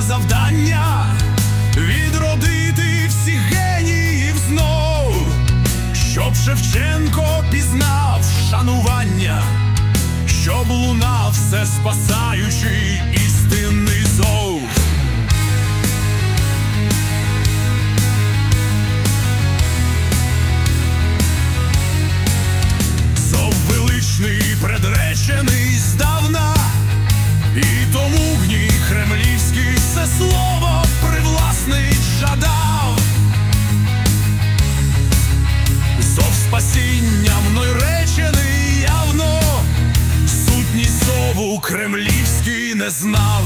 завдання відродити всіх геніїв знов, щоб Шевченко пізнав шанування, щоб лунав все спасаючий. знав,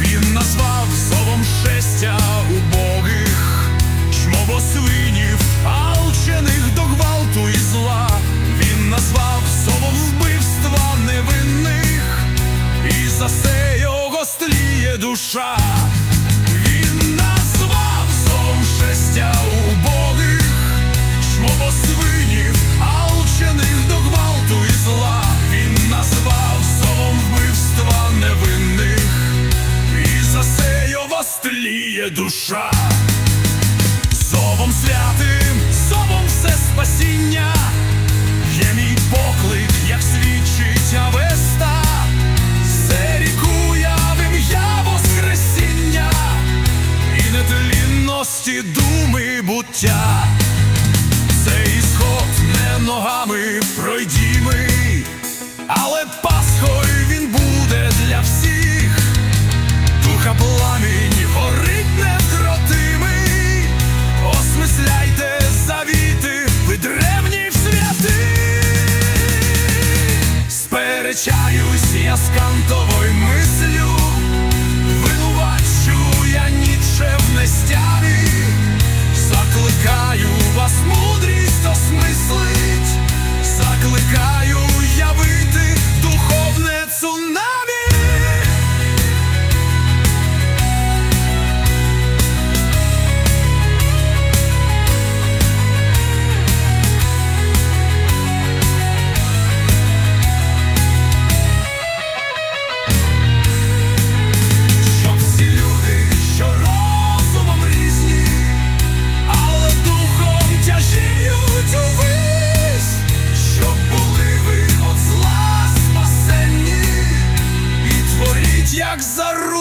він назвав словом щастя убогих, чмобосвинів, алчених до гвалту і зла. Він назвав словом вбивства невинних, і за це його стріє душа.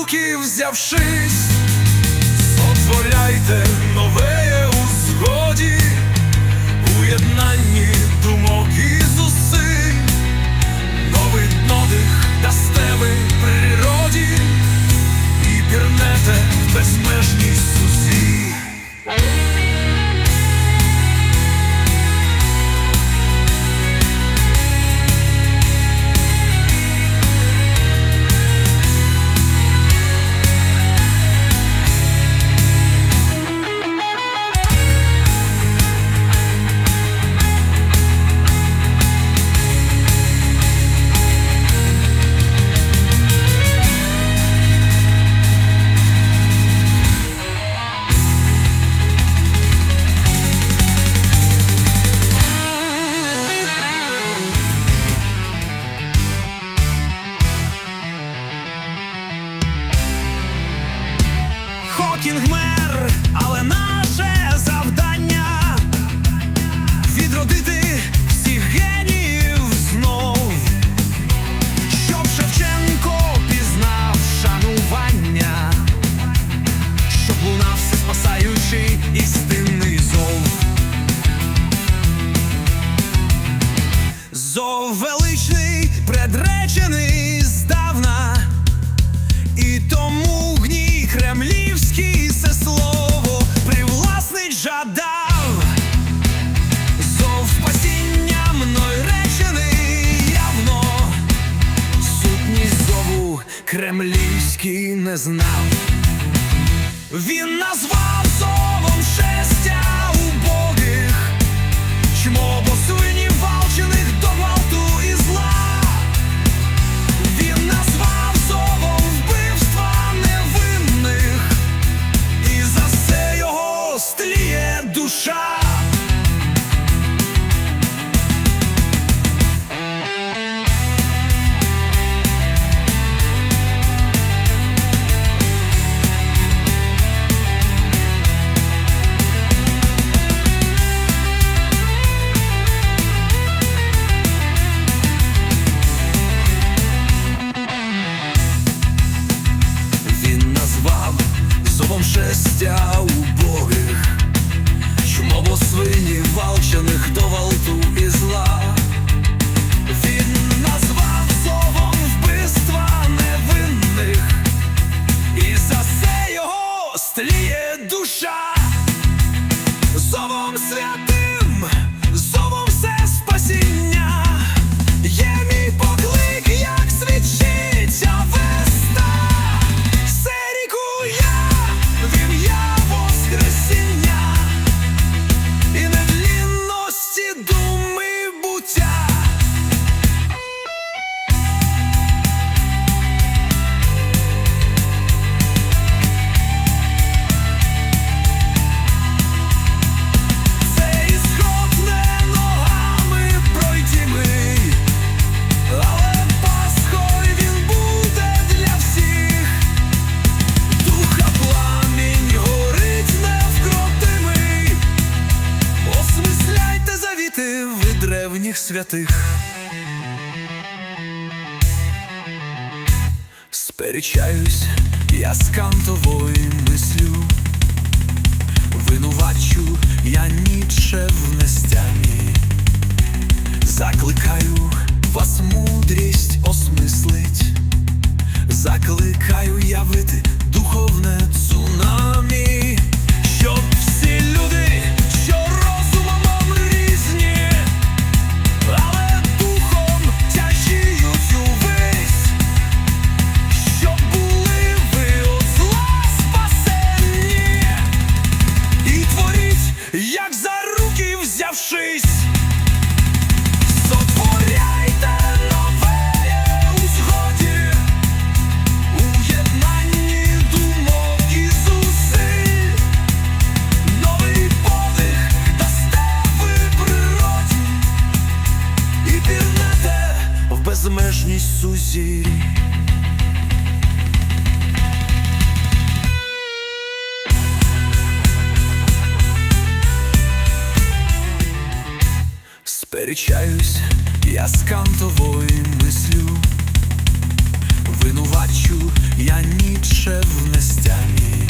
руки взявшись, сотворяйте нове у згоді, уєднанні думок і зусиль, новий нових дасте ви природі і пірнете безмежні. кремлівський не знав. Він назвав словом щастя убогих, чмо босує. святих. Сперечаюсь, я з кантовою мислю, винувачу. сперечаюсь, я з кантовою мислю, винувачу я ніче в нестямі.